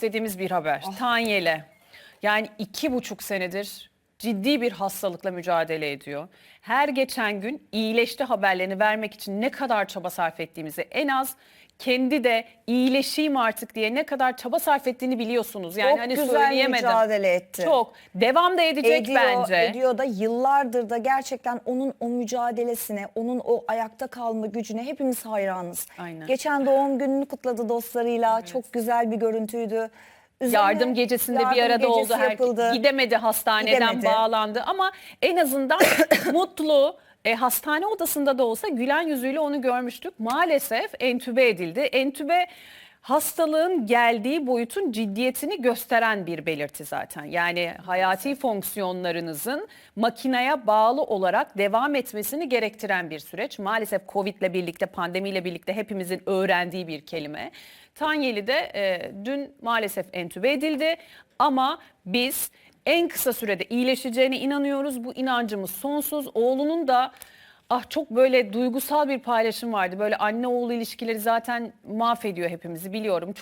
istediğimiz bir haber. Tanyele. Yani iki buçuk senedir ciddi bir hastalıkla mücadele ediyor. Her geçen gün iyileşti haberlerini vermek için ne kadar çaba sarf ettiğimizi en az kendi de iyileşeyim artık diye ne kadar çaba sarf ettiğini biliyorsunuz. Yani Çok hani güzel söyleyemedim. mücadele etti. Çok. Devam da edecek ediyor, bence. ediyor da yıllardır da gerçekten onun o mücadelesine, onun o ayakta kalma gücüne hepimiz hayranız. Aynen. Geçen doğum gününü kutladı dostlarıyla. Çok güzel bir görüntüydü. Üzerine Yardım gecesinde bir yardım arada gecesi oldu. Her, yapıldı. gidemedi hastaneden Gidemedi. bağlandı ama en azından mutlu e, hastane odasında da olsa gülen yüzüyle onu görmüştük. Maalesef entübe edildi. Entübe hastalığın geldiği boyutun ciddiyetini gösteren bir belirti zaten. Yani hayati fonksiyonlarınızın makineye bağlı olarak devam etmesini gerektiren bir süreç. Maalesef Covid ile birlikte, pandemiyle birlikte hepimizin öğrendiği bir kelime. Tanyeli de e, dün maalesef entübe edildi ama biz en kısa sürede iyileşeceğine inanıyoruz. Bu inancımız sonsuz. Oğlunun da ah çok böyle duygusal bir paylaşım vardı. Böyle anne oğul ilişkileri zaten mahvediyor hepimizi biliyorum.